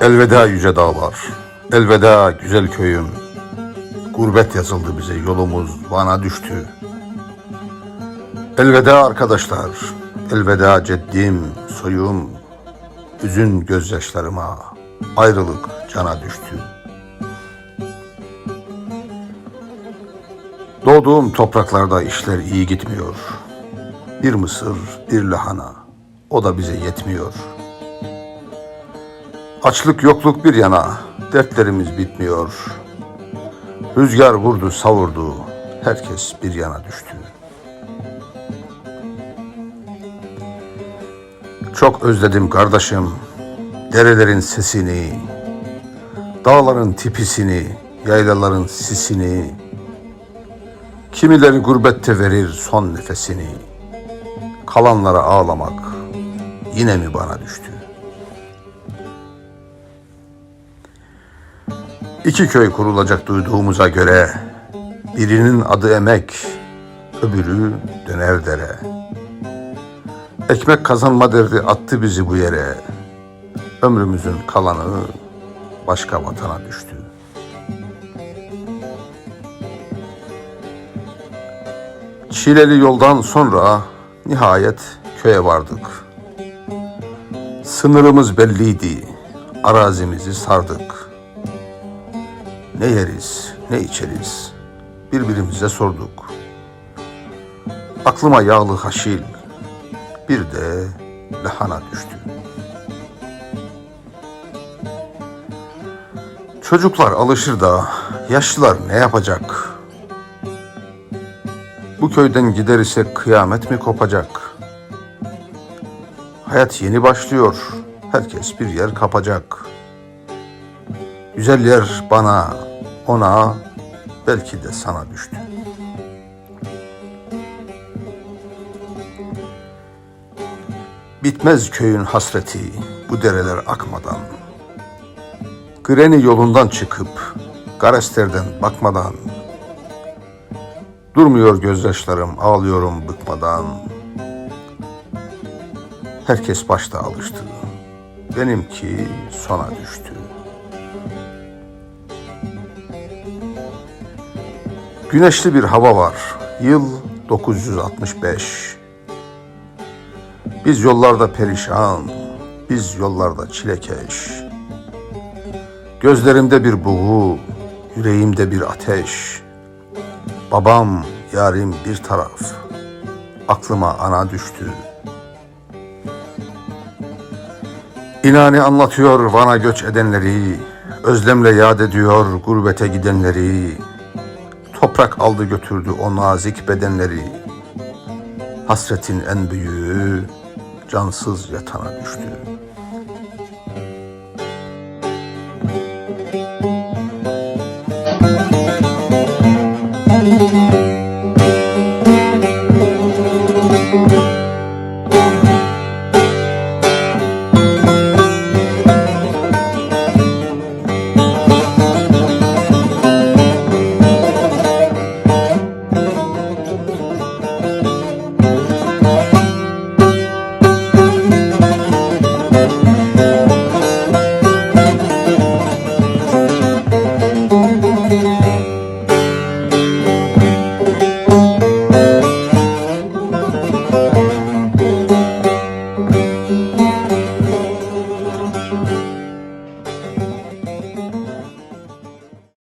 Elveda yüce dağlar, elveda güzel köyüm. Gurbet yazıldı bize, yolumuz Van'a düştü. Elveda arkadaşlar, elveda ceddim, soyum. Hüzün gözyaşlarıma, ayrılık cana düştü. Doğduğum topraklarda işler iyi gitmiyor. Bir mısır, bir lahana, o da bize yetmiyor.'' Açlık yokluk bir yana, dertlerimiz bitmiyor. Rüzgar vurdu savurdu, herkes bir yana düştü. Çok özledim kardeşim, derelerin sesini, dağların tipisini, yaylaların sisini. Kimileri gurbette verir son nefesini. Kalanlara ağlamak yine mi bana düştü? İki köy kurulacak duyduğumuza göre birinin adı emek, öbürü döner dere. Ekmek kazanma derdi attı bizi bu yere. Ömrümüzün kalanı başka vatana düştü. Çileli yoldan sonra nihayet köye vardık. Sınırımız belliydi, arazimizi sardık.'' Ne yeriz, ne içeriz birbirimize sorduk. Aklıma yağlı haşil, bir de lahana düştü. Çocuklar alışır da yaşlılar ne yapacak? Bu köyden gider ise kıyamet mi kopacak? Hayat yeni başlıyor, herkes bir yer kapacak.'' Güzel yer bana, ona, belki de sana düştü. Bitmez köyün hasreti bu dereler akmadan. Greni yolundan çıkıp Garester'den bakmadan. Durmuyor gözyaşlarım, ağlıyorum bıkmadan. Herkes başta alıştı. Benimki sona düştü. Güneşli bir hava var. Yıl 965. Biz yollarda perişan, biz yollarda çilekeş. Gözlerimde bir buğu, yüreğimde bir ateş. Babam, yarim bir taraf. Aklıma ana düştü. İnani anlatıyor Van'a göç edenleri, özlemle yad ediyor gurbete gidenleri. Toprak aldı götürdü o nazik bedenleri. Hasretin en büyüğü cansız yatana düştü. Müzik